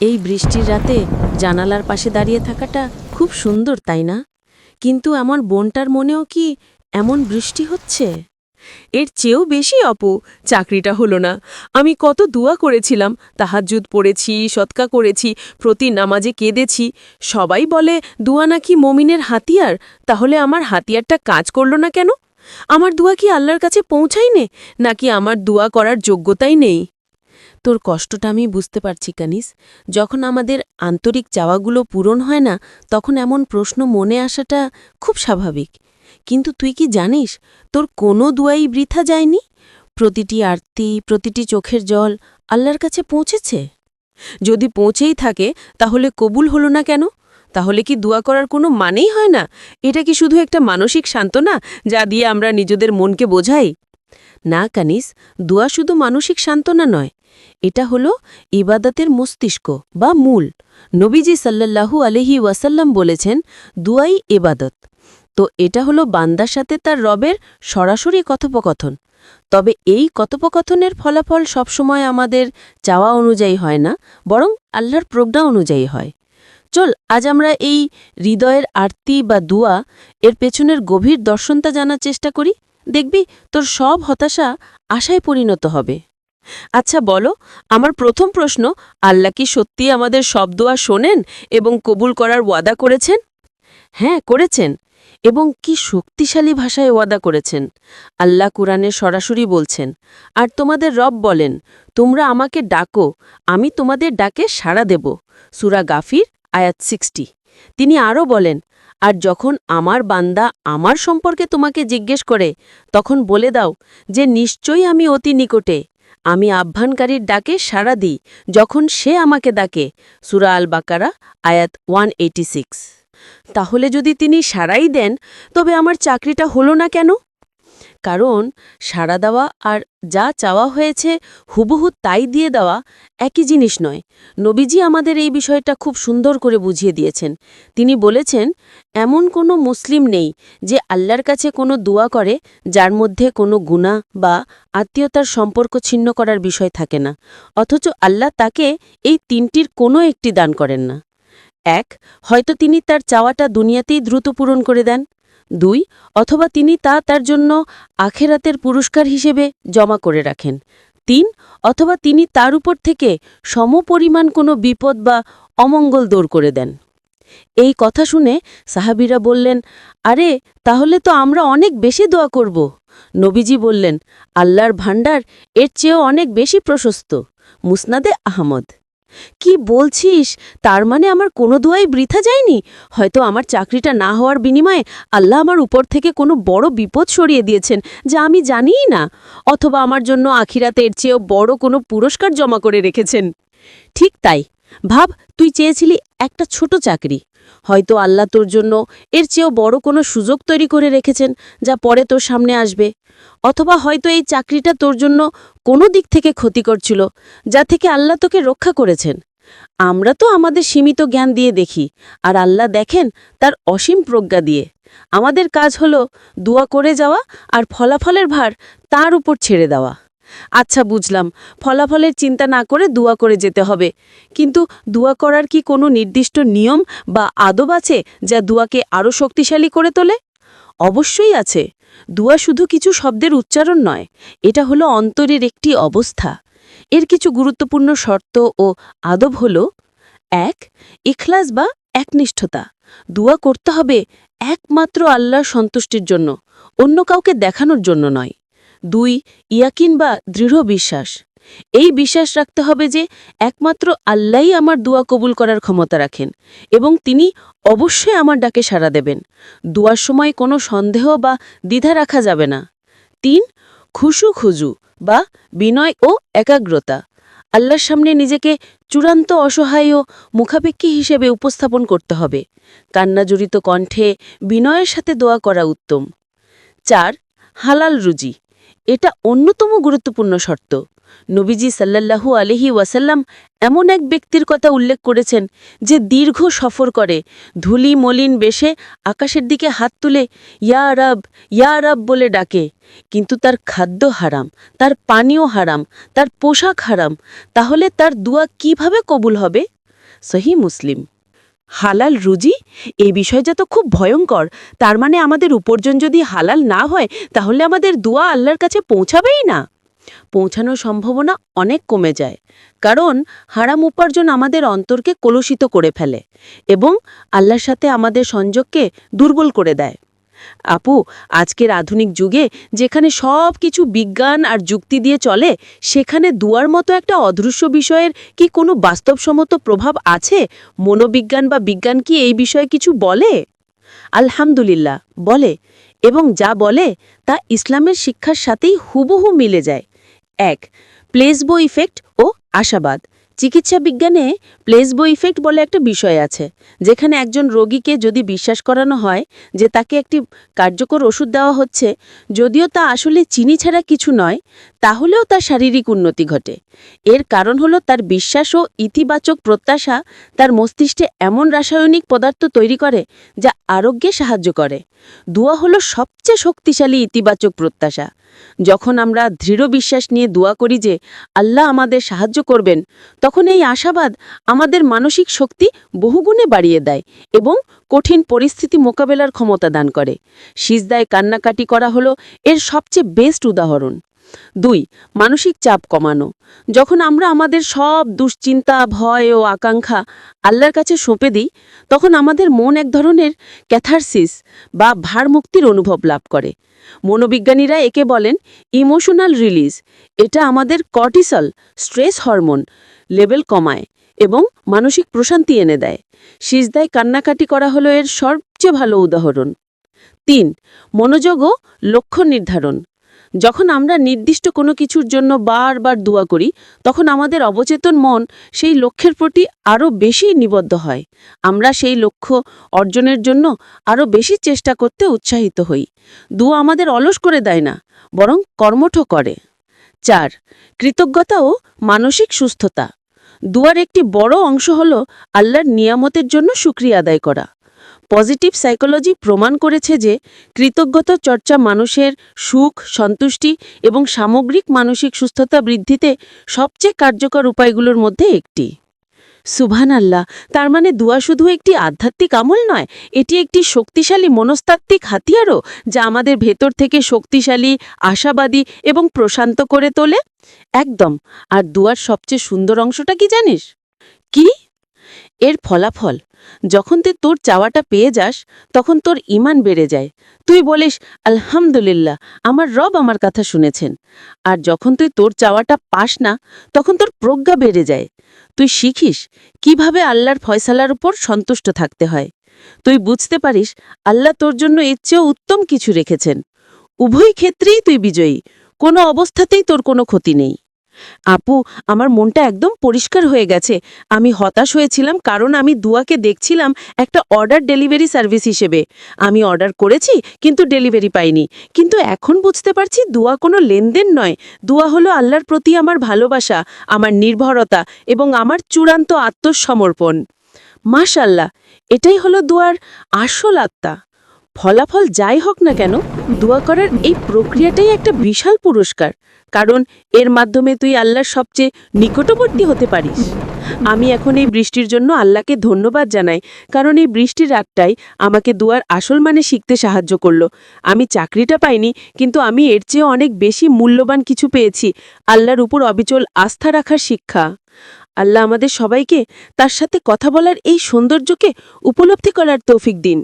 এই বৃষ্টির রাতে জানালার পাশে দাঁড়িয়ে থাকাটা খুব সুন্দর, তাই না? কিন্তু আমার বোনটার মনেও কি এমন বৃষ্টি হচ্ছে? এর চেয়েও বেশি অপু চাকরিটা হলো না। আমি কত দুয়া করেছিলাম, তাহাজ্জুদ পড়েছি, সৎকা করেছি, প্রতি নামাজে কেঁদেছি। সবাই বলে, দুয়া নাকি মমিনের হাতিয়ার? তাহলে আমার হাতিয়ারটা কাজ করল না কেন? আমার দুয়া কি আল্লাহর কাছে পৌঁছায়নে? নাকি আমার দুয়া করার যোগ্যতাই নেই? তোর কষ্টটা আমি বুঝতে পারছি, কানিস। যখন আমাদের আন্তরিক চাওয়াগুলো পূরণ হয় না, তখন এমন প্রশ্ন মনে আসাটা খুব স্বাভাবিক। কিন্তু তুই কি জানিস, তোর কোনো দুয়াই বৃথা যায়নি? প্রতিটি আরতি, প্রতিটি চোখের জল আল্লাহর কাছে পৌঁছেছে? যদি পৌঁছেই থাকে, তাহলে কবুল হলো না কেন? তাহলে কি দোয়া করার কোনো মানেই হয় না? এটা কি শুধু একটা মানসিক সান্ত্বনা, যা দিয়ে আমরা নিজেদের মনকে বোঝাই? না কানিস, দোয়া শুধু মানসিক সান্ত্বনা নয়, এটা হলো ইবাদতের মস্তিষ্ক বা মূল। নবীজি সাল্লাল্লাহু আলহি ওয়াসাল্লাম বলেছেন, দুয়াই এবাদত তো এটা হলো বান্দার সাথে তার রবের সরাসরি কথোপকথন। তবে এই কথোপকথনের ফলাফল সবসময় আমাদের চাওয়া অনুযায়ী হয় না, বরং আল্লাহর প্রজ্ঞা অনুযায়ী হয়। চল, আজ আমরা এই হৃদয়ের আরতি বা দুয়া এর পেছনের গভীর দর্শনতা জানার চেষ্টা করি। দেখবি তোর সব হতাশা আশায় পরিণত হবে। আচ্ছা বলো, আমার প্রথম প্রশ্ন, আল্লাহ কি সত্যি আমাদের সব দোয়া শোনেন এবং কবুল করার ওয়াদা করেছেন? হ্যাঁ করেছেন এবং কি শক্তিশালী ভাষায় ওয়াদা করেছেন। আল্লাহ কুরআনে সরাসরি বলছেন, আর তোমাদের রব বলেন, তোমরা আমাকে ডাকো, আমি তোমাদের ডাকে সাড়া দেব। সুরা গাফির, আয়াত সিক্সটি। তিনি আরও বলেন আর যখন আমার বান্দা আমার সম্পর্কে তোমাকে জিজ্ঞেস করে, তখন বলে দাও যে নিশ্চয়ই আমি অতি নিকটে। আমি আহ্বানকারীর ডাকে সাড়া দিই, যখন সে আমাকে ডাকে। সুরা আল বাকারা আয়াত ওয়ান তাহলে যদি তিনি সাড়াই দেন, তবে আমার চাকরিটা হলো না কেন? কারণ সাড়া দেওয়া আর যা চাওয়া হয়েছে, হুবহু তাই দিয়ে দেওয়া একই জিনিস নয়। নবীজি আমাদের এই বিষয়টা খুব সুন্দর করে বুঝিয়ে দিয়েছেন। তিনি বলেছেন, এমন কোনো মুসলিম নেই যে আল্লাহর কাছে কোনো দোয়া করে যার মধ্যে কোনো গুণা বা আত্মীয়তার সম্পর্ক ছিন্ন করার বিষয় থাকে না। অথচ আল্লাহ তাকে এই তিনটির কোনো একটি দান করেন না। এক, হয়তো তিনি তার চাওয়াটা দুনিয়াতেই দ্রুত পূরণ করে দেন। দুই, অথবা তিনি তা তার জন্য আখেরাতের পুরস্কার হিসেবে জমা করে রাখেন। তিন, অথবা তিনি তার উপর থেকে সমপরিমাণ কোনো বিপদ বা অমঙ্গল দূর করে দেন। এই কথা শুনে সাহাবিরা বললেন, আরে, তাহলে তো আমরা অনেক বেশি দোয়া করব। নবীজি বললেন, আল্লাহর ভাণ্ডার এর চেয়েও অনেক বেশি প্রশস্ত। মুসনাদে আহমদ। কি বলছিস? তার মানে আমার কোনো দোয়াই বৃথা যায়নি? হয়তো আমার চাকরিটা না হওয়ার বিনিময়ে আল্লাহ আমার উপর থেকে কোনো বড় বিপদ সরিয়ে দিয়েছেন, যা আমি জানিই না, অথবা আমার জন্য আখিরাতের চেয়েও বড় কোনো পুরস্কার জমা করে রেখেছেন। ঠিক তাই। ভাব, তুই চেয়েছিলি একটা ছোট চাকরি। হয়তো আল্লাহ তোর জন্য এর চেয়েও বড় কোনো সুযোগ তৈরি করে রেখেছেন যা পরে তোর সামনে আসবে। অথবা হয়তো এই চাকরিটা তোর জন্য কোনো দিক থেকে ক্ষতিকর ছিল, যা থেকে আল্লাহ তোকে রক্ষা করেছেন। আমরা তো আমাদের সীমিত জ্ঞান দিয়ে দেখি, আর আল্লাহ দেখেন তার অসীম প্রজ্ঞা দিয়ে। আমাদের কাজ হলো দোয়া করে যাওয়া আর ফলাফলের ভার তার উপর ছেড়ে দেওয়া। আচ্ছা বুঝলাম। ফলাফলের চিন্তা না করে দোয়া করে যেতে হবে। কিন্তু দোয়া করার কি কোনো নির্দিষ্ট নিয়ম বা আদব আছে যা দুয়াকে আরও শক্তিশালী করে তোলে? অবশ্যই আছে। দুয়া শুধু কিছু শব্দের উচ্চারণ নয়, এটা হলো অন্তরের একটি অবস্থা। এর কিছু গুরুত্বপূর্ণ শর্ত ও আদব হল, এক, ইখলাস বা একনিষ্ঠতা। দুয়া করতে হবে একমাত্র আল্লাহর সন্তুষ্টির জন্য, অন্য কাউকে দেখানোর জন্য নয়। দুই, ইয়াকিন বা দৃঢ় বিশ্বাস। এই বিশ্বাস রাখতে হবে যে, একমাত্র আল্লাহই আমার দোয়া কবুল করার ক্ষমতা রাখেন এবং তিনি অবশ্যই আমার ডাকে সাড়া দেবেন। দোয়ার সময় কোনো সন্দেহ বা দ্বিধা রাখা যাবে না। তিন, খুশু খুজু বা বিনয় ও একাগ্রতা। আল্লাহর সামনে নিজেকে চূড়ান্ত অসহায় ও মুখাপেক্ষী হিসেবে উপস্থাপন করতে হবে। কান্নাজড়িত কণ্ঠে বিনয়ের সাথে দোয়া করা উত্তম। চার, হালাল রুজি এটা অন্যতম গুরুত্বপূর্ণ শর্ত। নবীজি সাল্লাল্লাহু আলহি ওয়াসাল্লাম এমন এক ব্যক্তির কথা উল্লেখ করেছেন যে দীর্ঘ সফর করে, ধুলি মলিন বেশে আকাশের দিকে হাত তুলে, ইয়া রব ইয়া রব বলে ডাকে। কিন্তু তার খাদ্য হারাম, তার পানীয় হারাম, তার পোশাক হারাম, তাহলে তার দুয়া কীভাবে কবুল হবে? সহি মুসলিম। হালাল রুজি? এই বিষয়টা তো খুব ভয়ঙ্কর। তার মানে আমাদের উপার্জন যদি হালাল না হয়, তাহলে আমাদের দোয়া আল্লাহর কাছে পৌঁছাবেই না। পৌঁছানোর সম্ভাবনা অনেক কমে যায়। কারণ হারাম উপার্জন আমাদের অন্তরকে কলুষিত করে ফেলে এবং আল্লাহর সাথে আমাদের সংযোগকে দুর্বল করে দেয়। আপু, আজকের আধুনিক যুগে যেখানে সব কিছু বিজ্ঞান আর যুক্তি দিয়ে চলে, সেখানে দুয়ার মতো একটা অদৃশ্য বিষয়ের কি কোনো বাস্তবসম্মত প্রভাব আছে? মনোবিজ্ঞান বা বিজ্ঞান কি এই বিষয়ে কিছু বলে? আলহামদুলিল্লাহ, বলে। এবং যা বলে, তা ইসলামের শিক্ষার সাথেই হুবহু মিলে যায়। এক, প্লেসবো ইফেক্ট ও আশাবাদ। চিকিৎসা বিজ্ঞানে প্লেসবো ইফেক্ট বলে একটা বিষয় আছে, যেখানে একজন রোগীকে যদি বিশ্বাস করানো হয় যে তাকে একটি কার্যকর ওষুধ দেওয়া হচ্ছে, যদিও তা আসলে চিনি ছাড়া কিছু নয় তাহলেও তার শারীরিক উন্নতি ঘটে। এর কারণ হলো তার বিশ্বাস ও ইতিবাচক প্রত্যাশা তার মস্তিষ্কে এমন রাসায়নিক পদার্থ তৈরি করে যা আরোগ্যে সাহায্য করে। দোয়া হলো সবচেয়ে শক্তিশালী ইতিবাচক প্রত্যাশা। যখন আমরা দৃঢ় বিশ্বাস নিয়ে দোয়া করি যে আল্লাহ আমাদের সাহায্য করবেন, তখন এই আশাবাদ আমাদের মানসিক শক্তি বহুগুণে বাড়িয়ে দেয় এবং কঠিন পরিস্থিতি মোকাবেলার ক্ষমতা দান করে। সিজদায় কান্নাকাটি করা হলো এর সবচেয়ে বেস্ট উদাহরণ। দুই, মানসিক চাপ কমানো। যখন আমরা আমাদের সব দুশ্চিন্তা, ভয় ও আকাঙ্ক্ষা আল্লাহর কাছে সঁপে দিই, তখন আমাদের মন এক ধরনের ক্যাথারসিস বা ভারমুক্তির অনুভব লাভ করে। মনোবিজ্ঞানীরা একে বলেন ইমোশনাল রিলিজ। এটা আমাদের কর্টিসল স্ট্রেস হরমোন লেভেল কমায় এবং মানসিক প্রশান্তি এনে দেয়। সিজদায় কান্নাকাটি করা হলো এর সবচেয়ে ভালো উদাহরণ। তিন, মনোযোগ ও লক্ষ্য নির্ধারণ। যখন আমরা নির্দিষ্ট কোনো কিছুর জন্য বারবার দোয়া করি, তখন আমাদের অবচেতন মন সেই লক্ষ্যের প্রতি আরও বেশি নিবদ্ধ হয়। আমরা সেই লক্ষ্য অর্জনের জন্য আরও বেশি চেষ্টা করতে উৎসাহিত হই। দোয়া আমাদের অলস করে দেয় না, বরং কর্মঠ করে। চার, কৃতজ্ঞতা ও মানসিক সুস্থতা। দুয়ার একটি বড় অংশ হল আল্লাহর নিয়ামতের জন্য সুক্রিয়া আদায় করা। পজিটিভ সাইকোলজি প্রমাণ করেছে যে কৃতজ্ঞতা চর্চা মানুষের সুখ, সন্তুষ্টি এবং সামগ্রিক মানসিক সুস্থতা বৃদ্ধিতে সবচেয়ে কার্যকর উপায়গুলোর মধ্যে একটি। সুভান আল্লাহ তার মানে দুয়া শুধু একটি আধ্যাত্মিক আমল নয়, এটি একটি শক্তিশালী মনস্তাত্ত্বিক হাতিয়ারও যা আমাদের ভেতর থেকে শক্তিশালী, আশাবাদী এবং প্রশান্ত করে তোলে। একদম, আর দুয়ার সবচেয়ে সুন্দর অংশটা কি জানিস? কি? এর ফলাফল, যখন তুই তোর চাওয়াটা পেয়ে যাস, তখন তোর ইমান বেড়ে যায়। তুই বলিস, আলহামদুলিল্লাহ, আমার রব আমার কথা শুনেছেন। আর যখন তুই তোর চাওয়াটা পাস না, তখন তোর প্রজ্ঞা বেড়ে যায়। তুই শিখিস, কীভাবে আল্লাহর ফয়সালার উপর সন্তুষ্ট থাকতে হয়। তুই বুঝতে পারিস, আল্লাহ তোর জন্য এর চেয়েও উত্তম কিছু রেখেছেন। উভয় ক্ষেত্রেই তুই বিজয়ী, কোনো অবস্থাতেই তোর কোনো ক্ষতি নেই। আপু, আমার মনটা একদম পরিষ্কার হয়ে গেছে। আমি হতাশ হয়েছিলাম কারণ আমি দুয়াকে দেখছিলাম একটা অর্ডার ডেলিভারি সার্ভিস হিসেবে। আমি অর্ডার করেছি, কিন্তু ডেলিভারি পাইনি। কিন্তু এখন বুঝতে পারছি দুয়া কোনো লেনদেন নয়। দুয়া হলো আল্লাহর প্রতি আমার ভালোবাসা, আমার নির্ভরতা এবং আমার চূড়ান্ত আত্মসমর্পণ। মাশাল্লাহ এটাই হলো দুয়ার আসল আত্মা। ফলাফল যাই হোক না কেন, দোয়া করার এই প্রক্রিয়াটাই একটা বিশাল পুরস্কার। কারণ এর মাধ্যমে তুই আল্লাহর সবচেয়ে নিকটবর্তী হতে পারিস। আমি এখন এই বৃষ্টির জন্য আল্লাহকে ধন্যবাদ জানাই, কারণ এই বৃষ্টির রাতটাই আমাকে দুয়ার আসল মানে শিখতে সাহায্য করল। আমি চাকরিটা পাইনি, কিন্তু আমি এর চেয়ে অনেক বেশি মূল্যবান কিছু পেয়েছি, আল্লাহর উপর অবিচল আস্থা রাখার শিক্ষা। আল্লাহ আমাদের সবাইকে তার সাথে কথা বলার এই সৌন্দর্যকে উপলব্ধি করার তৌফিক দিন।